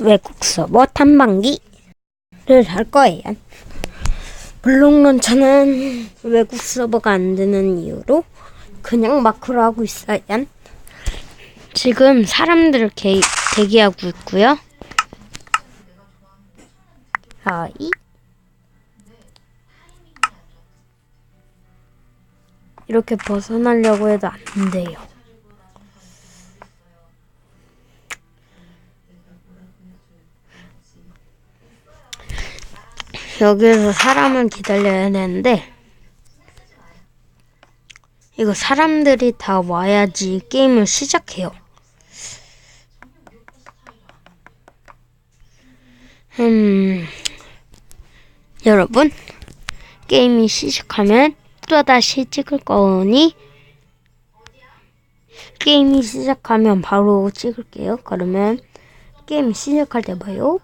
외국 서버 탐방기를 할 거예요. 블록 런처는 외국 서버가 안 되는 이유로 그냥 마크로 하고 있어요. 지금 사람들 개, 대기하고 있고요. 아이 이렇게 벗어나려고 해도 안 돼요. 여기에서 사람을 기다려야 되는데 이거 사람들이 다 와야지 게임을 시작해요. 음, 여러분, 게임이 시작하면 또다시 찍을 거니 게임이 시작하면 바로 찍을게요. 그러면 게임 시작할 때 봐요.